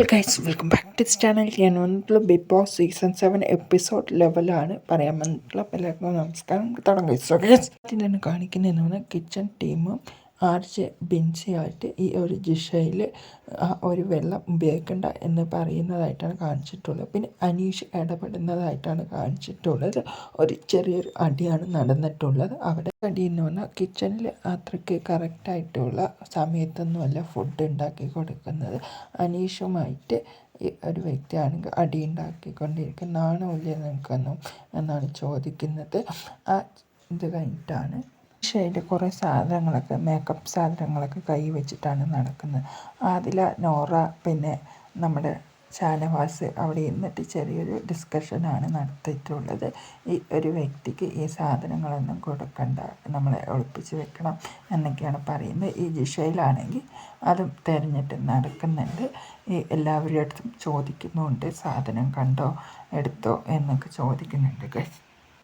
Hello guys welcome back to this channel ഞാൻ വന്നിട്ടുള്ള Bigg Boss season seven episode ലെവലാണ് പറയാൻ വന്നിട്ടുള്ള എല്ലാവർക്കും നമസ്കാരം. തുടങ്ങി സോ ഗൈസ് കാണിക്കുന്നതെന്ന് കിച്ചൺ ടീമും ആർ ജെ ബിൻസിയായിട്ട് ഈ ഒരു ജിഷയിൽ ഒരു വെള്ളം ഉപയോഗിക്കണ്ട എന്ന് പറയുന്നതായിട്ടാണ് കാണിച്ചിട്ടുള്ളത്. പിന്നെ അനീഷ് ഇടപെടുന്നതായിട്ടാണ് കാണിച്ചിട്ടുള്ളത്. ഒരു ചെറിയൊരു അടിയാണ് നടന്നിട്ടുള്ളത്. അവിടെ അടി എന്ന് പറഞ്ഞാൽ കിച്ചണിൽ അത്രയ്ക്ക് കറക്റ്റായിട്ടുള്ള സമയത്തൊന്നുമല്ല ഫുഡ് ഉണ്ടാക്കി കൊടുക്കുന്നത്. അനീഷുമായിട്ട് ഒരു വ്യക്തിയാണെങ്കിൽ അടി ഉണ്ടാക്കിക്കൊണ്ടിരിക്കുന്ന നാണമില്ല നിൽക്കുന്നു എന്നാണ് ചോദിക്കുന്നത്. ആ ഇത് കഴിഞ്ഞിട്ടാണ് ഷെയ്ഡ് കുറേ സാധനങ്ങളൊക്കെ മേക്കപ്പ് സാധനങ്ങളൊക്കെ കൈ വെച്ചിട്ടാണ് നടക്കുന്നത്. ആദില നോറ പിന്നെ നമ്മുടെ ഷാനവാസ് അവിടെ ഇരുന്നിട്ട് ചെറിയൊരു ഡിസ്കഷനാണ് നടത്തിയിട്ടുള്ളത്. ഈ ഒരു വ്യക്തിക്ക് ഈ സാധനങ്ങളൊന്നും കൊടുക്കണ്ട നമ്മളെ ഒളിപ്പിച്ച് വെക്കണം എന്നൊക്കെയാണ് പറയുന്നത്. ഈ ജിഷയിലാണെങ്കിൽ അതും തിരഞ്ഞിട്ട് നടക്കുന്നുണ്ട്. ഈ എല്ലാവരുടെ അടുത്തും ചോദിക്കുന്നുണ്ട് സാധനം കണ്ടോ? എടുത്തോ? എന്നൊക്കെ ചോദിക്കുന്നുണ്ട് ഗസ്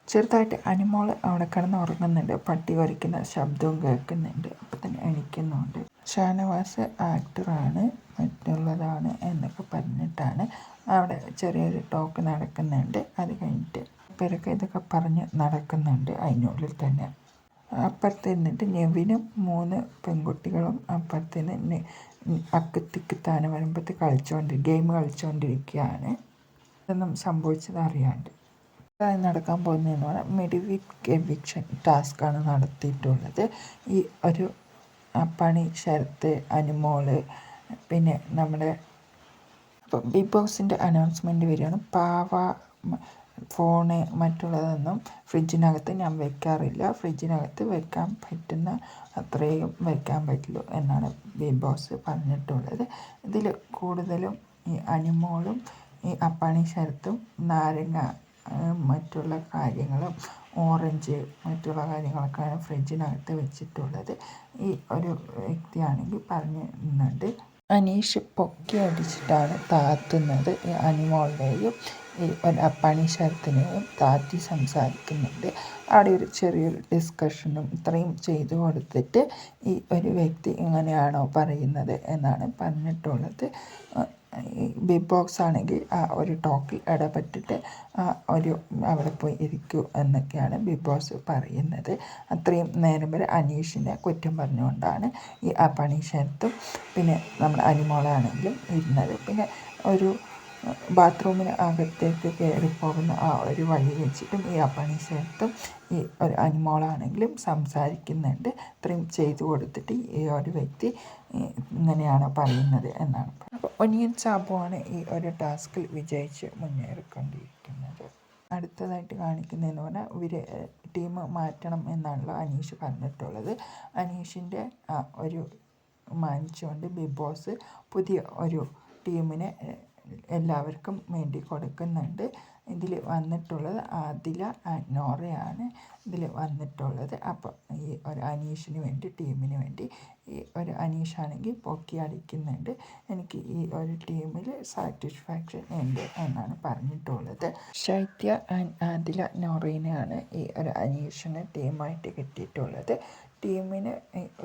ചെറുതായിട്ട് അനിമോൾ അവിടെ കിടന്ന് ഉറങ്ങുന്നുണ്ട്. പട്ടി വരയ്ക്കുന്ന ശബ്ദവും കേൾക്കുന്നുണ്ട്. അപ്പം തന്നെ എണിക്കുന്നുണ്ട്. ഷാനവാസ് ആക്ടറാണ്. മറ്റുള്ളതാണ് എന്നൊക്കെ പറഞ്ഞിട്ടാണ് അവിടെ ചെറിയൊരു ടോക്ക് നടക്കുന്നുണ്ട്. അത് കഴിഞ്ഞിട്ട് പേരൊക്കെ ഇതൊക്കെ പറഞ്ഞ് നടക്കുന്നുണ്ട് അതിനുള്ളിൽ തന്നെ. അപ്പുറത്ത് നിന്നിട്ട് നെവിനും മൂന്ന് പെൺകുട്ടികളും അപ്പുറത്ത് നിന്ന് അക്കത്തിക്കുത്താനം വരുമ്പോഴത്തെ കളിച്ചുകൊണ്ട് ഗെയിം കളിച്ചുകൊണ്ടിരിക്കുകയാണ്. ഇതൊന്നും സംഭവിച്ചത് അറിയാണ്ട്. നടക്കാൻ പോകുന്നതെന്ന് പറഞ്ഞാൽ മെഡിവിക് എവിക്ഷൻ ടാസ്ക്കാണ് നടത്തിയിട്ടുള്ളത്. ഈ ഒരു പണി ശരത്ത് അനുമോൾ പിന്നെ നമ്മുടെ ബിഗ് ബോസിന്റെ അനൗൺസ്മെന്റ് വരികയാണ്. പാവ ഫോണ് മറ്റുള്ളതൊന്നും ഫ്രിഡ്ജിനകത്ത് ഞാൻ വെക്കാറില്ല. ഫ്രിഡ്ജിനകത്ത് വെക്കാൻ പറ്റുന്ന അത്രയും വെക്കാൻ പറ്റുള്ളൂ എന്നാണ് ബിഗ് ബോസ് പറഞ്ഞിട്ടുള്ളത്. ഇതിൽ കൂടുതലും ഈ അനുമോളും ഈ അപ്പാണി ശരത്തും നാരങ്ങ മറ്റുള്ള കാര്യങ്ങളും ഓറഞ്ച് മറ്റുള്ള കാര്യങ്ങളൊക്കെയാണ് ഫ്രിഡ്ജിനകത്ത് വെച്ചിട്ടുള്ളത്. ഈ ഒരു വ്യക്തിയാണെങ്കിൽ പറഞ്ഞു പറഞ്ഞിരുന്നുണ്ട് അനീഷ് പൊക്കി അടിച്ചിട്ടാണ് താത്തുന്നത്. ഈ അനിമോളുടെയും ഈ അപ്പാണി ശരത്തിനെയും താത്തി സംസാരിക്കുന്നുണ്ട്. അവിടെ ഒരു ചെറിയൊരു ഡിസ്കഷനും ഇത്രയും ചെയ്തു കൊടുത്തിട്ട് ഈ ഒരു വ്യക്തി ഇങ്ങനെയാണോ പറയുന്നത് എന്നാണ് പറഞ്ഞിട്ടുള്ളത്. ബിഗ് ബോക്സ് ആണെങ്കിൽ ആ ഒരു ടോക്കിൽ ഇടപെട്ടിട്ട് ഒരു അവിടെ പോയി ഇരിക്കൂ എന്നൊക്കെയാണ് ബിഗ് ബോസ് പറയുന്നത്. അത്രയും നേരം വരെ അനീഷിനെ കുറ്റം പറഞ്ഞുകൊണ്ടാണ് ഈ ആ പണീഷത്തും പിന്നെ നമ്മുടെ അനിമോളാണെങ്കിലും ഇരുന്നത്. പിന്നെ ഒരു ബാത്റൂമിന് അകത്തേക്ക് കയറി പോകുന്ന ആ ഒരു വഴി വെച്ചിട്ടും ഈ അപ്പണീശത്തും ഈ ഒരു അനിമോളാണെങ്കിലും സംസാരിക്കുന്നുണ്ട്. ഇത്രയും ചെയ്തു കൊടുത്തിട്ട് ഈ ഒരു വ്യക്തി ഇങ്ങനെയാണ് പറയുന്നത് എന്നാണ്. അപ്പോൾ ഒനിയൻ സാബുവാണ് ഈ ഒരു ടാസ്കിൽ വിജയിച്ച് മുന്നേറിക്കൊണ്ടിരിക്കുന്നത്. അടുത്തതായിട്ട് കാണിക്കുന്നതെന്ന് പറഞ്ഞാൽ ഇവർ ടീം മാറ്റണം എന്നാണല്ലോ അനീഷ് പറഞ്ഞിട്ടുള്ളത്. അനീഷിന്റെ ഒരു മാനിച്ചുകൊണ്ട് ബിഗ് ബോസ് പുതിയ ഒരു ടീമിനെ എല്ലാവർക്കും വേണ്ടി കൊടുക്കുന്നുണ്ട്. ഇതിൽ വന്നിട്ടുള്ളത് ആദില നോറയാണ്. ഇതിൽ വന്നിട്ടുള്ളത്. അപ്പോൾ ഈ ഒരു അനീഷിന് വേണ്ടി ടീമിന് വേണ്ടി ഈ ഒരു അനീഷാണെങ്കിൽ പൊക്കി അടിക്കുന്നുണ്ട്. എനിക്ക് ഈ ഒരു ടീമിൽ സാറ്റിസ്ഫാക്ഷൻ ഉണ്ട് എന്നാണ് പറഞ്ഞിട്ടുള്ളത്. ശൈത്യ ആൻഡ് ആദില നോറീനെയാണ് ഈ ഒരു അനീഷിന് ടീമായിട്ട് കിട്ടിയിട്ടുള്ളത്. ടീമിന്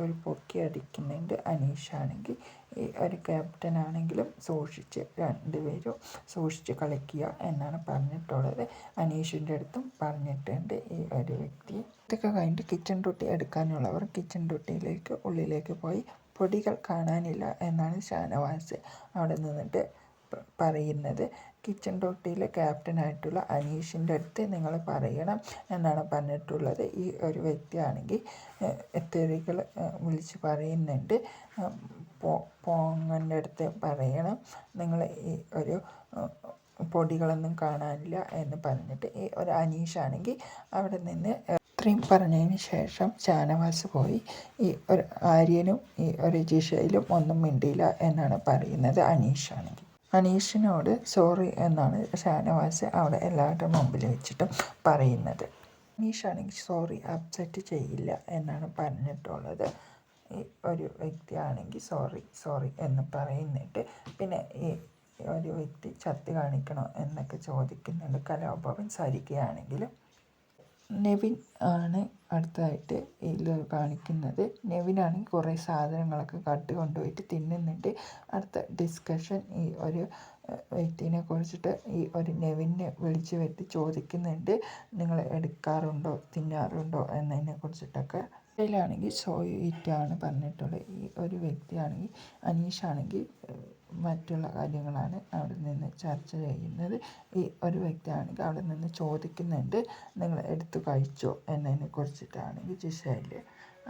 ഒരു പൊക്കി അടിക്കുന്നുണ്ട് അനീഷാണെങ്കിൽ. ഈ ഒരു ക്യാപ്റ്റൻ ആണെങ്കിലും സൂക്ഷിച്ച് രണ്ടുപേരും സൂക്ഷിച്ച് കളിക്കുക എന്നാണ് പറഞ്ഞിട്ടുള്ളത്. അനീഷിന്റെ അടുത്തും പറഞ്ഞിട്ടുണ്ട് ഈ ഒരു വ്യക്തി. ഇതൊക്കെ കഴിഞ്ഞിട്ട് കിച്ചൺ ടൊട്ടി എടുക്കാനുള്ളവർ കിച്ചൺ ടൊട്ടിയിലേക്ക് ഉള്ളിലേക്ക് പോയി പൊടികൾ കാണാനില്ല എന്നാണ് ഷാനവാസ് അവിടെ നിന്നിട്ട് പറയുന്നത്. കിച്ചൺ തൊട്ടിയിലെ ക്യാപ്റ്റനായിട്ടുള്ള അനീഷിന്റെ അടുത്ത് നിങ്ങൾ പറയണം എന്നാണ് പറഞ്ഞിട്ടുള്ളത്. ഈ ഒരു വ്യക്തിയാണെങ്കിൽ തെറികൾ വിളിച്ച് പറയുന്നുണ്ട്. പോങ്ങന്റെ അടുത്ത് പറയണം. നിങ്ങൾ ഈ ഒരു പൊടികളൊന്നും കാണാനില്ല എന്ന് പറഞ്ഞിട്ട് ഈ ഒരു അനീഷാണെങ്കിൽ അവിടെ നിന്ന് ഇത്രയും പറഞ്ഞതിന് ശേഷം ചാനവാസ് പോയി. ഈ ഒരു ആര്യനും ഈ ഒരു ജിഷയിലും ഒന്നും മിണ്ടിയില്ല എന്നാണ് പറയുന്നത് അനീഷാണെങ്കിൽ. അനീഷിനോട് സോറി എന്നാണ് ഷാനവാസ് അവിടെ എല്ലാവരുടെ മുമ്പിൽ വെച്ചിട്ടും പറയുന്നത്. അനീഷാണെങ്കിൽ സോറി അപ്സെറ്റ് ചെയ്യില്ല എന്നാണ് പറഞ്ഞിട്ടുള്ളത്. ഒരു വ്യക്തിയാണെങ്കിൽ സോറി സോറി എന്ന് പറയുന്നിട്ട് പിന്നെ ഈ ഒരു വ്യക്തി ചത്ത് കാണിക്കണോ എന്നൊക്കെ ചോദിക്കുന്നുണ്ട്. കലാഭവൻ സരികയാണെങ്കിലും നെവിൻ ആണ് അടുത്തതായിട്ട് ഇതിൽ കാണിക്കുന്നത്. നെവിനാണെങ്കിൽ കുറേ സാധനങ്ങളൊക്കെ കട്ട് കൊണ്ടുപോയിട്ട് തിന്നുന്നുണ്ട്. അടുത്ത ഡിസ്കഷൻ ഈ ഒരു വ്യക്തിനെ കുറിച്ചിട്ട് ഈ ഒരു നെവിനെ വിളിച്ച് വരുത്തി ചോദിക്കുന്നുണ്ട്. നിങ്ങൾ എടുക്കാറുണ്ടോ തിന്നാറുണ്ടോ എന്നതിനെ കുറിച്ചിട്ടൊക്കെ. ഇതിലാണെങ്കിൽ സോയിറ്റാണ് പറഞ്ഞിട്ടുള്ളത്. ഈ ഒരു വ്യക്തിയാണെങ്കിൽ അനീഷാണെങ്കിൽ മറ്റുള്ള കാര്യങ്ങളാണ് അവിടെ നിന്ന് ചർച്ച ചെയ്യുന്നത്. ഈ ഒരു വ്യക്തിയാണെങ്കിൽ അവിടെ നിന്ന് ചോദിക്കുന്നുണ്ട് നിങ്ങൾ എടുത്തു കഴിച്ചോ? എന്നതിനെ കുറിച്ചിട്ടാണെങ്കിൽ ജിഷയിൽ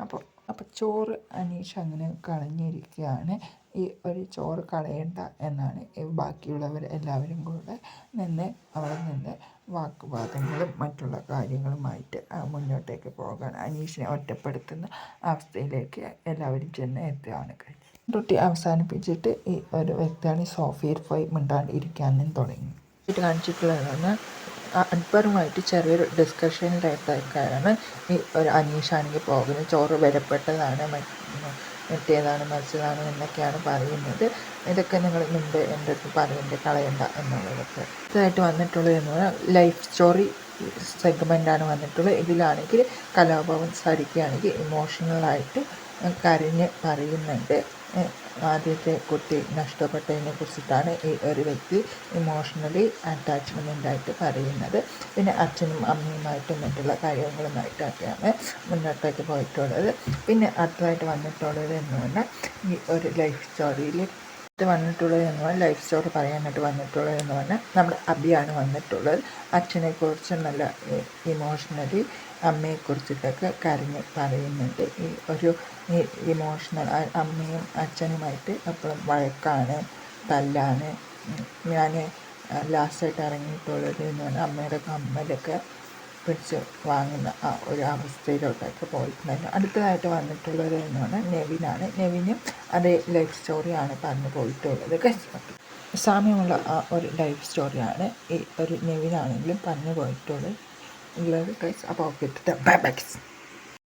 അപ്പോൾ അപ്പോൾ ചോറ് അനീഷ് അങ്ങനെ കളഞ്ഞിരിക്കുകയാണ്. ഈ ഒരു ചോറ് കളയണ്ട എന്നാണ് ബാക്കിയുള്ളവർ എല്ലാവരും കൂടെ നിന്ന് അവിടെ നിന്ന് വാക്കുവാദങ്ങളും മറ്റുള്ള കാര്യങ്ങളുമായിട്ട് മുന്നോട്ടേക്ക് പോകാൻ അനീഷിനെ ഒറ്റപ്പെടുത്തുന്ന അവസ്ഥയിലേക്ക് എല്ലാവരും ചെന്ന് എത്തുകയാണ് കഴിഞ്ഞത്. ഡ്യൂട്ടി അവസാനിപ്പിച്ചിട്ട് ഈ ഒരു വ്യക്തിയാണ് ഈ സോഫയിൽ പോയി മിണ്ടാണ്ടിരിക്കാനും തുടങ്ങി. ഇത് കാണിച്ചിട്ടുള്ളതാണ്. അക്ബറുമായിട്ട് ചെറിയൊരു ഡിസ്കഷനിലായിട്ടൊക്കെയാണ് ഈ ഒരു അനീഷാണെങ്കിൽ പോകുന്നത് ചോറ് വിലപ്പെട്ടതാണ് മറ്റേതാണ് മറിച്ചതാണ് എന്നൊക്കെയാണ് പറയുന്നത്. ഇതൊക്കെ നിങ്ങൾ മുമ്പ് എന്റെ അടുത്ത് പറയേണ്ട കളയണ്ട എന്നുള്ളതൊക്കെ. ഇതായിട്ട് വന്നിട്ടുള്ളത് എന്ന് പറഞ്ഞാൽ ലൈഫ് സ്റ്റോറി സെഗ്മെന്റാണ് വന്നിട്ടുള്ളത്. ഇതിലാണെങ്കിൽ കലാഭവൻ സരിക്കുകയാണെങ്കിൽ ഇമോഷണലായിട്ട് കരഞ്ഞ് പറയുന്നുണ്ട്. ആദ്യത്തെ കുട്ടി നഷ്ടപ്പെട്ടതിനെ കുറിച്ചിട്ടാണ് ഈ ഒരു വ്യക്തി ഇമോഷണലി അറ്റാച്ച്മെന്റായിട്ട് പറയുന്നത്. പിന്നെ അച്ഛനും അമ്മയുമായിട്ടും മറ്റുള്ള കാര്യങ്ങളുമായിട്ടൊക്കെയാണ് മുന്നോട്ടേക്ക് പോയിട്ടുള്ളത്. പിന്നെ അടുത്തതായിട്ട് വന്നിട്ടുള്ളത് എന്ന് പറഞ്ഞാൽ ഈ ഒരു ലൈഫ് സ്റ്റോറിയിൽ വന്നിട്ടുള്ളത് എന്ന് ലൈഫ് സ്റ്റോറി പറയാനായിട്ട് വന്നിട്ടുള്ളത് എന്ന് പറഞ്ഞാൽ നമ്മുടെ അബിയാണ് വന്നിട്ടുള്ളത്. അച്ഛനെക്കുറിച്ച് നല്ല ഇമോഷണലി അമ്മയെക്കുറിച്ചിട്ടൊക്കെ കരഞ്ഞ് പറയുന്നുണ്ട്. ഈ ഒരു ഇമോഷണൽ അമ്മയും അച്ഛനുമായിട്ട് എപ്പോഴും വഴക്കാണ് തല്ലാണ്. ഞാൻ ലാസ്റ്റായിട്ട് ഇറങ്ങിയിട്ടുള്ളത് എന്ന് പറഞ്ഞാൽ അമ്മയുടെ കമ്മലൊക്കെ പിടിച്ച് വാങ്ങുന്ന ആ ഒരു അവസ്ഥയിലോട്ടൊക്കെ പോയിട്ടുണ്ടായിരുന്നു. അടുത്തതായിട്ട് വന്നിട്ടുള്ളത് എന്ന് പറഞ്ഞാൽ നെവിനാണ്. നെവിനും അതേ ലൈഫ് സ്റ്റോറിയാണ് പറഞ്ഞു പോയിട്ടുള്ളത്. സാമ്യമുള്ള ആ ഒരു ലൈഫ് സ്റ്റോറിയാണ് ഈ ഒരു നെവിനാണെങ്കിലും പറഞ്ഞു പോയിട്ടുള്ളത്. ഉള്ളത് ഗൈസ് അപ്പോൾ ഓക്കെ ബൈ ബൈ